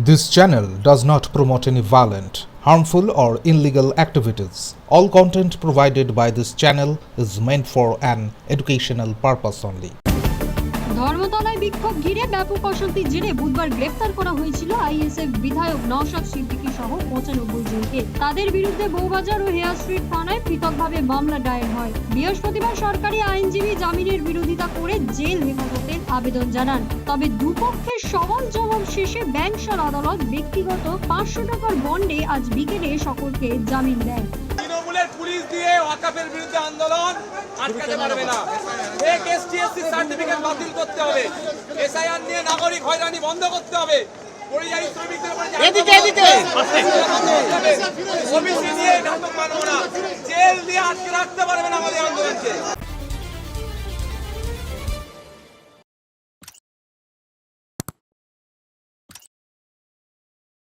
This channel does not promote any violent, harmful, or illegal activities. All content provided by this channel is meant for an educational purpose only. ধর্মতলায় বিক্ষোভ ঘিরে ব্যাপক অশান্তির জেরে বুধবার গ্রেফতার করা হয়েছিল আইএসএফ বিধায়ক নওশাদ সিদ্দিকী সহ পঁচানব্বই জনকে তাদের বিরুদ্ধে বউবাজার ও হেয়ার স্ট্রিট থানায় পৃথকভাবে মামলা দায়ের হয় বৃহস্পতিবার সরকারি আইনজীবী জামিনের বিরোধিতা করে জেল হেফাজতের আবেদন জানান তবে দুপক্ষের সওয়াল জবাব শেষে ব্যাংকশাল আদালত ব্যক্তিগত পাঁচশো টাকার বন্ডে আজ বিকেলে সকলকে জামিন দেয়। তৃণমূলের পুলিশ দিয়ে ওয়াকাফের বিরুদ্ধে আন্দোলন আটকাতে পারবে না। ফেক এসটিএসসি সার্টিফিকেট বাতিল করতে হবে। এসআইআর নিয়ে নাগরিক হয়রানি বন্ধ করতে হবে। পরিযায়ী শ্রমিকদের উপরে এদিকে, এদিকে। ওবিসি নাটক মানব না। জেল দিয়ে আটকে রাখতে পারবে না আমাদের আন্দোলনকে।